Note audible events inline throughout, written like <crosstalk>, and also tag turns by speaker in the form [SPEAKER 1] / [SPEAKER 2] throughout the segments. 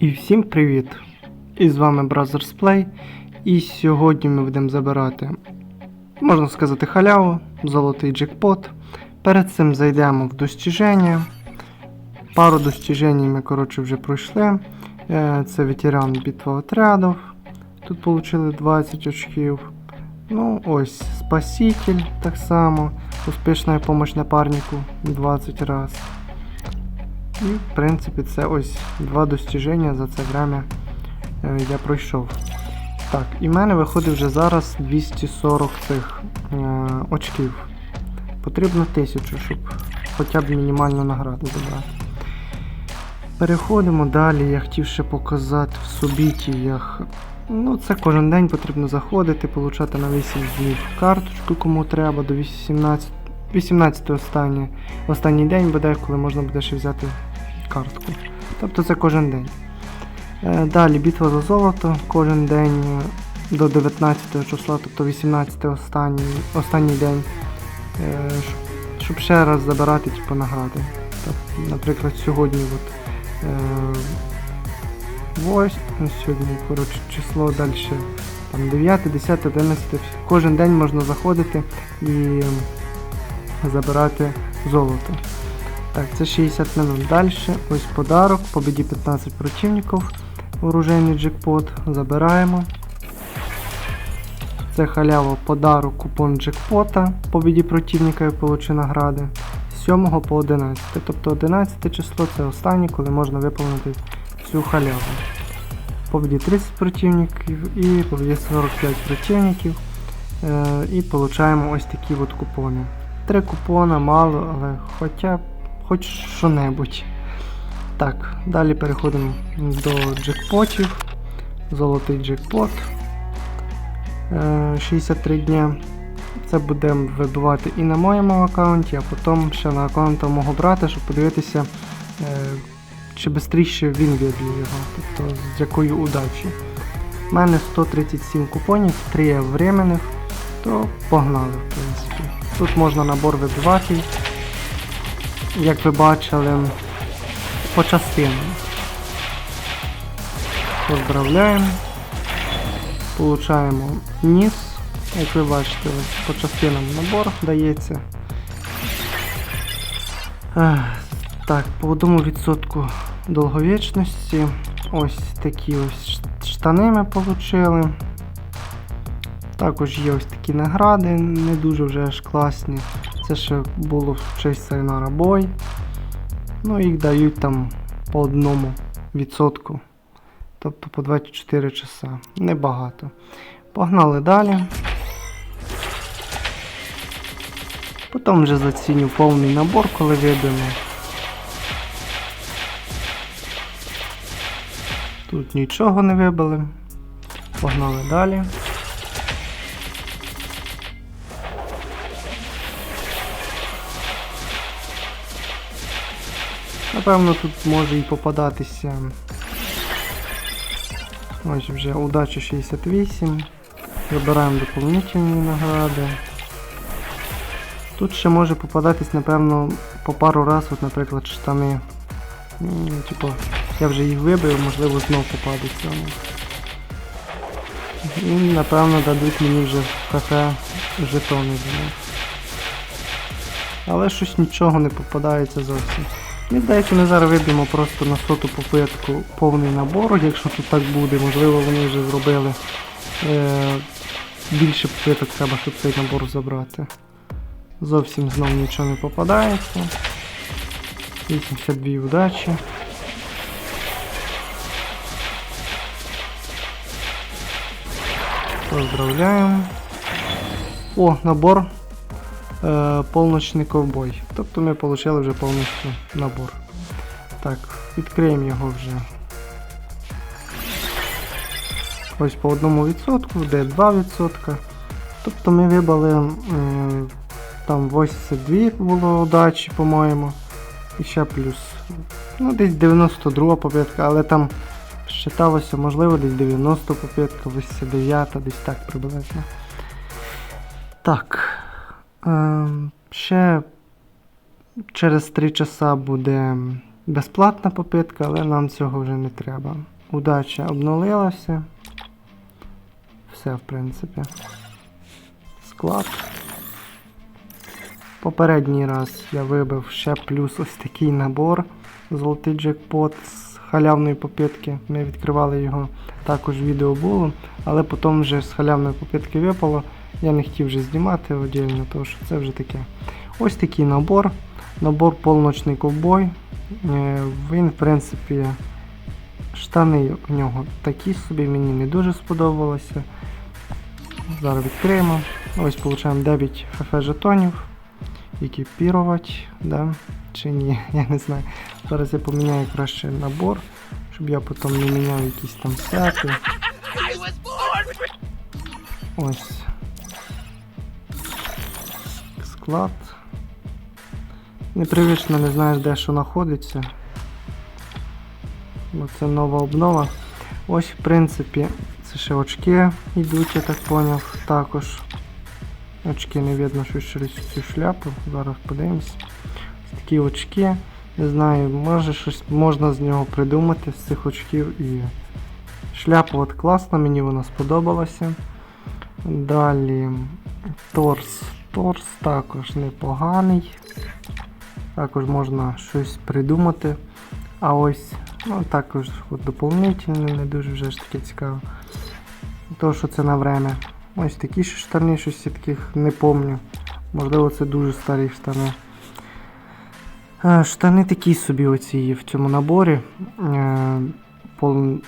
[SPEAKER 1] І всім привіт! І з вами Brothers Play. І сьогодні ми будемо забирати, можна сказати, халяву, золотий джекпот. Перед цим зайдемо в достіження. Пару достіжень ми, коротше, вже пройшли. Е, Це ветеран битва отрядів. Тут отримали 20 очків. Ну, ось, Спаситель так само. Успішна допомога напарнику 20 раз. І, в принципі, це ось два достіження за це время е, я пройшов. Так, і в мене виходить вже зараз 240 цих е, очків. Потрібно 1000, щоб хоча б мінімальну награду забрати. Переходимо далі. Я хотів ще показати в субітіях. Ну, це кожен день потрібно заходити, получати на 8 днів карточку, кому треба, до 18, 18 останній, останній день буде, коли можна буде ще взяти картку. Тобто це кожен день. Е, Далі битва за золото кожен день е, до 19 числа, тобто 18 останній, останній день, е, щоб ще раз забирати типу, награди. Так, наприклад, сьогодні от, ось сьогодні коротше, число далі. Там 9, 10, 11, кожен день можна заходити і забирати золото. Так, це 60 минут. Далі ось подарок, победі 15 противників, оружейний джекпот. Забираємо. Це халява подарок, купон джекпота, победі противника і получи награди. З 7 по 11. Тобто 11 число це останнє, коли можна виповнити всю халяву. Победі 30 противників і победі 45 противників. Е, і получаємо ось такі от купони. Три купона мало, але хоча б хоч що-небудь. Так, далі переходимо до джекпотів. Золотий джекпот. Е, 63 дня. Це будемо вибивати і на моєму аккаунті, а потім ще на аккаунті мого брата, щоб подивитися, е, чи швидше він виб'є його, тобто з якою удачі. У мене 137 купонів, 3 временних, то погнали, в принципі. Тут можна набор вибивати, як ви бачили, по частинам. Поздравляємо. Получаємо ніс. Як ви бачите, по частинам набор дається. Так, по одному відсотку довговічності. Ось такі ось штани ми отримали. Також є ось такі награди, не дуже вже аж класні. Це ще було в честь Сайнара Бой. Ну, їх дають там по одному відсотку. Тобто по 24 часа. Небагато. Погнали далі. Потім вже заціню повний набор, коли виб'ємо. Тут нічого не вибили. Погнали далі. Напевно, тут може і попадатися. Ось вже удача 68. Вибираємо доповнительні награди. Тут ще може попадатись, напевно, по пару раз, от, наприклад, штани. Типу, я вже їх вибив, можливо, знов попадеться. І, напевно, дадуть мені вже в кафе жетони. Але щось нічого не попадається зовсім. Мені здається, ми зараз виб'ємо просто на соту попитку повний набор, якщо тут так буде, можливо вони вже зробили. Е, більше попиток треба, щоб цей набор забрати. Зовсім знов нічого не попадається. 82 удачі. Поздравляємо. О, набор полночний ковбой. Тобто ми отримали вже повністю набор. Так, відкриємо його вже. Ось по одному відсотку, де 2%. Тобто ми вибрали е, там 82 було удачі, по-моєму. І ще плюс. Ну, десь 92 попитка, але там считалося, можливо, десь 90 попитка, 89, десь так приблизно. Так. Ем, ще через 3 часа буде безплатна попитка, але нам цього вже не треба. Удача обнулилася. Все, в принципі. Склад. Попередній раз я вибив ще плюс ось такий набор. Золотий джекпот з халявної попитки. Ми відкривали його, також відео було, але потім вже з халявної попитки випало. Я не хотів вже знімати отдельно, тому що це вже таке. Ось такий набор. Набор полночний ковбой. Е, Він, в принципі, штани у нього такі собі, мені не дуже сподобалося. Зараз відкриємо. Ось получаємо 9 ФФ жетонів. Екіпірувати, да? чи ні, <laughs> я не знаю. Зараз я поміняю краще набор, щоб я потім не міняв якісь там сети. Ось. Склад. Непривично не знаєш, де що знаходиться. Бо це нова обнова. Ось, в принципі, це ще очки йдуть, я так поняв. Також. Очки не видно, що через цю шляпу. Зараз подивимось. Ось такі очки. Не знаю, може щось можна з нього придумати з цих очків і. Шляпа от класна, мені вона сподобалася. Далі торс. Торс також непоганий. Також можна щось придумати. А ось, ну також от доповнительне, не дуже вже ж таке цікаво. То, що це на время. Ось такі штани, щось я таких не помню. Можливо, це дуже старі штани. Е, Штани такі собі оці є в цьому наборі. Е, Пол...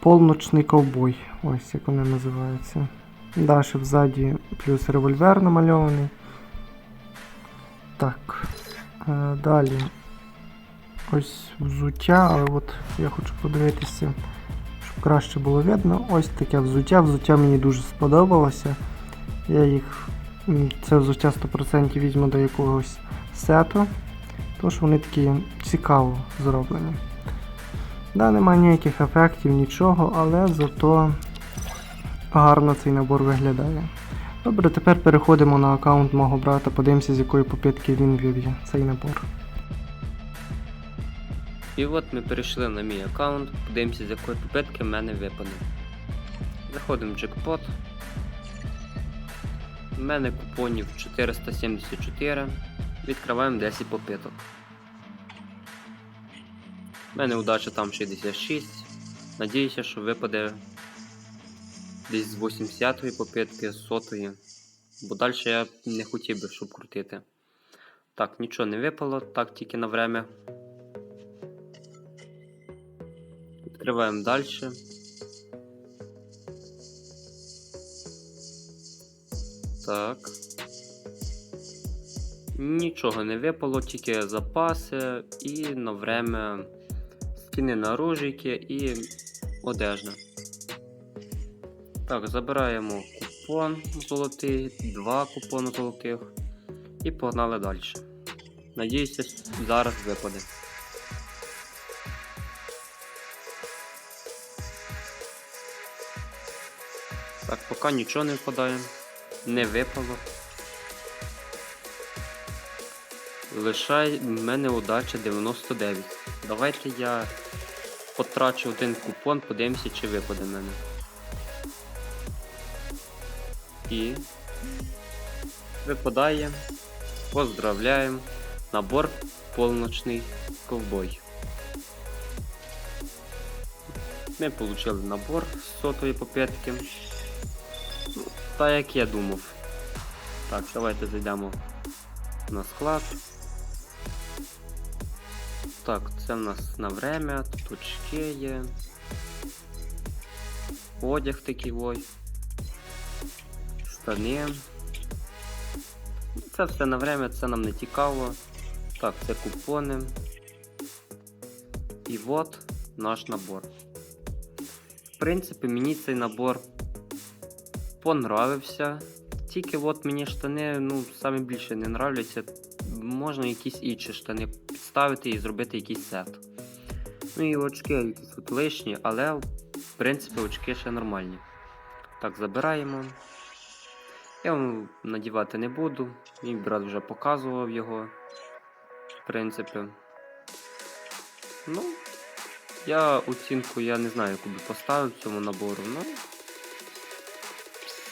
[SPEAKER 1] Полночний ковбой. Ось як вони називаються. Далі взаді плюс револьвер намальований. Так. Е, Далі. Ось взуття, але от я хочу подивитися, щоб краще було видно. Ось таке взуття. Взуття мені дуже сподобалося. Я їх. Це взуття 100% візьму до якогось сету. Що вони такі цікаво зроблені. Да, немає ніяких ефектів, нічого, але зато гарно цей набор виглядає. Добре, тепер переходимо на аккаунт мого брата, подивимося, з якої попитки він виб'є цей набор.
[SPEAKER 2] І от ми перейшли на мій аккаунт, подивимося, з якої попитки в мене випаде. Заходимо в джекпот. У мене купонів 474. Відкриваємо 10 попиток. У мене удача там 66. Надіюся, що випаде десь з 80-ї попитки, з 100-ї. Бо далі я не хотів би, щоб крутити. Так, нічого не випало, так тільки на время. Відкриваємо далі. Так. Нічого не випало, тільки запаси і на время скини на оружійки і одежда. Так, забираємо купон золотий, два купони золотих і погнали далі. Надіюся, зараз випаде. Так, поки нічого не впадає, не випало. Лишай в мене удача 99. Давайте я потрачу один купон, подивимося, чи випаде в мене. І випадає. Поздравляємо. Набор полночний ковбой. Ми отримали набор з сотої попитки. Ну, Та як я думав. Так, давайте зайдемо на склад. Так, це в нас на время, тут очки є. Одяг такий ой. Штани. Це все на время, це нам не цікаво. Так, це купони. І от наш набор. В принципі, мені цей набор понравився. Тільки от мені штани, ну, саме більше не нравляться. Можна якісь інші штани підставити і зробити якийсь сет. Ну і очки якісь от лишні, але в принципі очки ще нормальні. Так, забираємо. Я вам надівати не буду. Мій брат вже показував його. В принципі. Ну, я оцінку я не знаю, яку би поставив цьому набору. Ну,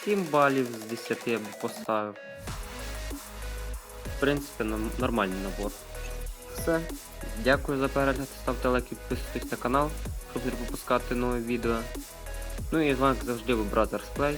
[SPEAKER 2] 7 балів з 10 я б поставив. В принципі, нормальний набор. Все. Дякую за перегляд. Ставте лайк і підписуйтесь на канал, щоб не пропускати нові відео. Ну і з вами завжди був Brothers Play.